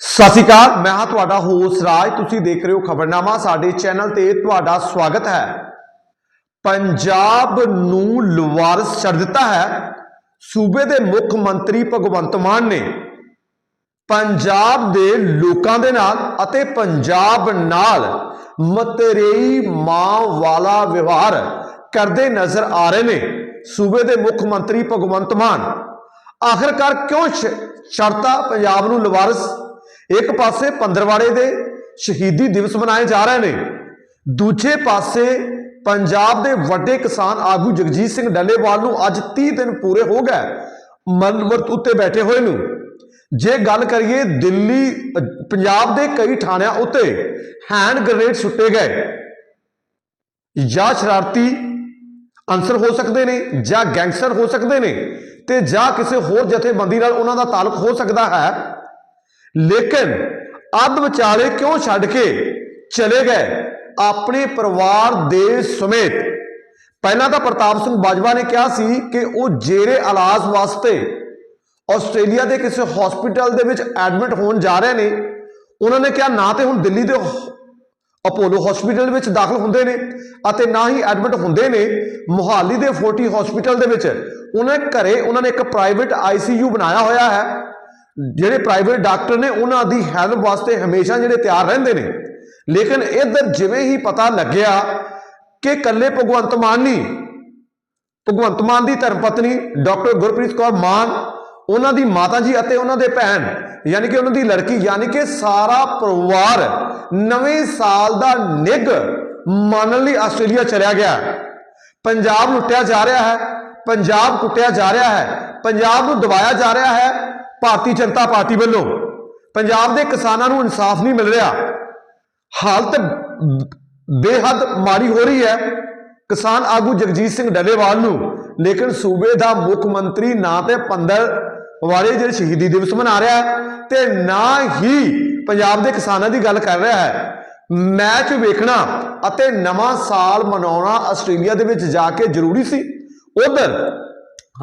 ਸਤਿ ਸ਼੍ਰੀ ਅਕਾਲ, ਮੈਂ ਹਾਂ ਤੁਹਾਡਾ ਹੋਸਟ ਰਾਜ। ਤੁਸੀਂ ਦੇਖ ਰਹੇ ਹੋ ਖਬਰਨਾਮਾ, ਸਾਡੇ ਚੈਨਲ ਤੇ ਤੁਹਾਡਾ ਸਵਾਗਤ ਹੈ। ਪੰਜਾਬ ਨੂੰ ਲਵਾਰਸ ਛੱਡ ਦਿੱਤਾ ਹੈ। ਸੂਬੇ ਦੇ ਮੁੱਖ ਮੰਤਰੀ ਭਗਵੰਤ ਮਾਨ ਨੇ ਪੰਜਾਬ ਦੇ ਲੋਕਾਂ ਦੇ ਨਾਲ ਅਤੇ ਪੰਜਾਬ ਨਾਲ ਮਤਰੇਈ ਮਾਂ ਵਾਲਾ ਵਿਵਹਾਰ ਕਰਦੇ ਨਜ਼ਰ ਆ ਰਹੇ ਨੇ ਸੂਬੇ ਦੇ ਮੁੱਖ ਮੰਤਰੀ ਭਗਵੰਤ ਮਾਨ। ਆਖਰਕਾਰ ਕਿਉਂ ਛ- ਛੱਡਤਾ ਪੰਜਾਬ ਨੂੰ ਲਵਾਰਸ? ਇੱਕ ਪਾਸੇ ਪੰਦਰਵਾੜੇ ਦੇ ਸ਼ਹੀਦੀ ਦਿਵਸ ਮਨਾਏ ਜਾ ਰਹੇ ਨੇ, ਦੂਜੇ ਪਾਸੇ ਪੰਜਾਬ ਦੇ ਵੱਡੇ ਕਿਸਾਨ ਆਗੂ ਜਗਜੀਤ ਸਿੰਘ ਡੱਲੇਵਾਲ ਨੂੰ ਅੱਜ 30 ਦਿਨ ਪੂਰੇ ਹੋ ਗਏ ਮਨਵਰਤ ਉੱਤੇ ਬੈਠੇ ਹੋਏ ਨੂੰ। ਜੇ ਗੱਲ ਕਰੀਏ ਦਿੱਲੀ ਪੰਜਾਬ ਦੇ ਕਈ ਥਾਣਿਆਂ ਉੱਤੇ ਹੈਂਡ ਗ੍ਰੇਨੇਡ ਸੁੱਟੇ ਗਏ। ਜਾਂ ਸ਼ਰਾਰਤੀ ਅਨਸਰ ਹੋ ਸਕਦੇ ਨੇ, ਜਾਂ ਗੈਂਗਸਟਰ ਹੋ ਸਕਦੇ ਨੇ ਤੇ ਜਾਂ ਕਿਸੇ ਹੋਰ ਜਥੇਬੰਦੀ ਨਾਲ ਉਹਨਾਂ ਦਾ ਤਾਲੁਕ ਹੋ ਸਕਦਾ ਹੈ। ਲੇਕਿਨ ਅੱਧ ਵਿਚਾਲੇ ਕਿਉਂ ਛੱਡ ਕੇ ਚਲੇ ਗਏ? ਆਪਣੇ ਪਰਿਵਾਰ ਦੇ ਸਮੇਤ। ਪਹਿਲਾਂ ਤਾਂ ਪ੍ਰਤਾਪ ਸਿੰਘ ਬਾਜਵਾ ਨੇ ਕਿਹਾ ਸੀ ਕਿ ਉਹ ਜੇਰੇ ਇਲਾਜ ਵਾਸਤੇ ਆਸਟ੍ਰੇਲੀਆ ਦੇ ਕਿਸੇ ਹਸਪੀਟਲ ਦੇ ਵਿੱਚ ਐਡਮਿਟ ਹੋਣ ਜਾ ਰਹੇ ਨੇ। ਉਹਨਾਂ ਨੇ ਕਿਹਾ, ਨਾ ਤੇ ਹੁਣ ਦਿੱਲੀ ਦੇ ਅਪੋਲੋ ਹਸਪੀਟਲ ਵਿੱਚ ਦਾਖਲ ਹੁੰਦੇ ਨੇ ਅਤੇ ਨਾ ਹੀ ਐਡਮਿਟ ਹੁੰਦੇ ਨੇ ਮੁਹਾਲੀ ਦੇ 40 ਹਸਪੀਟਲ ਦੇ ਵਿੱਚ। ਉਹਨਾਂ ਘਰੇ, ਉਹਨਾਂ ਨੇ ਇੱਕ ਪ੍ਰਾਈਵੇਟ ਆਈਸੀਯੂ ਬਣਾਇਆ ਹੋਇਆ ਹੈ। ਜਿਹੜੇ ਪ੍ਰਾਈਵੇਟ ਡਾਕਟਰ ਨੇ, ਉਹਨਾਂ ਦੀ ਹੈਲਪ ਵਾਸਤੇ ਹਮੇਸ਼ਾ ਜਿਹੜੇ ਤਿਆਰ ਰਹਿੰਦੇ ਨੇ। ਲੇਕਿਨ ਇੱਧਰ ਜਿਵੇਂ ਹੀ ਪਤਾ ਲੱਗਿਆ ਕਿ ਕੱਲੇ ਭਗਵੰਤ ਮਾਨ ਨਹੀਂ, ਭਗਵੰਤ ਮਾਨ ਦੀ ਧਰਮ ਪਤਨੀ ਡਾਕਟਰ ਗੁਰਪ੍ਰੀਤ ਕੌਰ ਮਾਨ, ਉਹਨਾਂ ਦੀ ਮਾਤਾ ਜੀ ਅਤੇ ਉਹਨਾਂ ਦੇ ਭੈਣ, ਯਾਨੀ ਕਿ ਉਹਨਾਂ ਦੀ ਲੜਕੀ, ਯਾਨੀ ਕਿ ਸਾਰਾ ਪਰਿਵਾਰ ਨਵੇਂ ਸਾਲ ਦਾ ਨਿੱਘ ਮੰਨਣ ਲਈ ਆਸਟ੍ਰੇਲੀਆ ਚਲਿਆ ਗਿਆ। ਪੰਜਾਬ ਲੁੱਟਿਆ ਜਾ ਰਿਹਾ ਹੈ, ਪੰਜਾਬ ਕੁੱਟਿਆ ਜਾ ਰਿਹਾ ਹੈ। ਪੰਜਾਬ ਨੂੰ ਦਬਾਇਆ ਜਾ ਰਿਹਾ ਹੈ ਭਾਰਤੀ ਜਨਤਾ ਪਾਰਟੀ ਵੱਲੋਂ। ਪੰਜਾਬ ਦੇ ਕਿਸਾਨਾਂ ਨੂੰ ਇਨਸਾਫ ਨਹੀਂ ਮਿਲ ਰਿਹਾ। ਹਾਲਤ ਬੇਹੱਦ ਮਾੜੀ ਹੋ ਰਹੀ ਹੈ। ਕਿਸਾਨ ਆਗੂ ਜਗਜੀਤ ਸਿੰਘ ਡੱਲੇਵਾਲ ਨੂੰ, ਲੇਕਿਨ ਸੂਬੇ ਦਾ ਮੁੱਖ ਮੰਤਰੀ ਨਾ ਤੇ 15 ਵਾਲੇ ਜਿਹੜੇ ਸ਼ਹੀਦੀ ਦਿਵਸ ਮਨਾ ਰਿਹਾ ਹੈ ਤੇ ਨਾ ਹੀ ਪੰਜਾਬ ਦੇ ਕਿਸਾਨਾਂ ਦੀ ਗੱਲ ਕਰ ਰਿਹਾ ਹੈ। ਮੈਚ ਵੇਖਣਾ ਅਤੇ ਨਵਾਂ ਸਾਲ ਮਨਾਉਣਾ ਆਸਟ੍ਰੇਲੀਆ ਦੇ ਵਿੱਚ ਜਾ ਕੇ ਜ਼ਰੂਰੀ ਸੀ। ਉਧਰ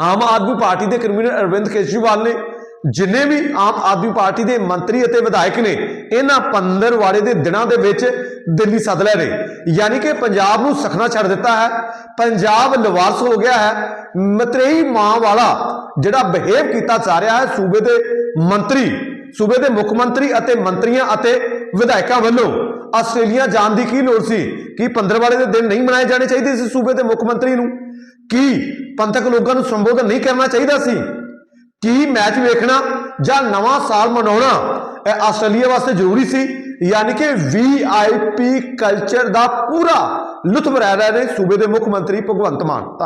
ਆਮ ਆਦਮੀ ਪਾਰਟੀ ਦੇ ਕਨਵੀਨਰ ਅਰਵਿੰਦ ਕੇਜਰੀਵਾਲ ਨੇ, ਜਿੰਨੇ ਵੀ ਆਮ ਆਦਮੀ ਪਾਰਟੀ ਦੇ ਮੰਤਰੀ ਅਤੇ ਵਿਧਾਇਕ ਨੇ, ਇਹਨਾਂ 15 ਵਾਲੇ ਦੇ ਦਿਨਾਂ ਦੇ ਵਿੱਚ ਦਿੱਲੀ ਸੱਦ ਲਏ ਨੇ। ਯਾਨੀ ਕਿ ਪੰਜਾਬ ਨੂੰ ਸਖਣਾ ਛੱਡ ਦਿੱਤਾ ਹੈ। ਪੰਜਾਬ ਲਵਾਰਸ ਹੋ ਗਿਆ ਹੈ। ਮਤਰੇਈ ਮਾਂ ਵਾਲਾ ਜਿਹੜਾ ਬਿਹੇਵ ਕੀਤਾ ਜਾ ਰਿਹਾ ਹੈ ਸੂਬੇ ਦੇ ਮੰਤਰੀ, ਸੂਬੇ ਦੇ ਮੁੱਖ ਮੰਤਰੀ ਅਤੇ ਮੰਤਰੀਆਂ ਅਤੇ ਵਿਧਾਇਕਾਂ ਵੱਲੋਂ, ਆਸਟ੍ਰੇਲੀਆ ਜਾਣ ਦੀ ਕੀ ਲੋੜ ਸੀ? ਕਿ 15 ਵਾਲੇ ਦੇ ਦਿਨ ਨਹੀਂ ਮਨਾਏ ਜਾਣੇ ਚਾਹੀਦੇ ਸੀ ਸੂਬੇ ਦੇ ਮੁੱਖ ਮੰਤਰੀ ਨੂੰ? ਕੀ ਪੰਥਕ ਲੋਕਾਂ ਨੂੰ ਸੰਬੋਧਨ ਨਹੀਂ ਕਰਨਾ ਚਾਹੀਦਾ ਸੀ? ਕੀ ਮੈਚ ਵੇਖਣਾ ਜਾਂ ਨਵਾਂ ਸਾਲ ਮਨਾਉਣਾ ਇਹ ਆਸਟ੍ਰੇਲੀਆ ਵਾਸਤੇ ਜ਼ਰੂਰੀ ਸੀ? ਯਾਨੀ ਕਿ ਵੀਆਈਪੀ ਕਲਚਰ ਦਾ ਪੂਰਾ ਲੁਤਫ ਰਹਿ ਰਹੇ ਨੇ ਸੂਬੇ ਦੇ ਮੁੱਖ ਮੰਤਰੀ ਭਗਵੰਤ ਮਾਨ। ਧੰਨਵਾਦ।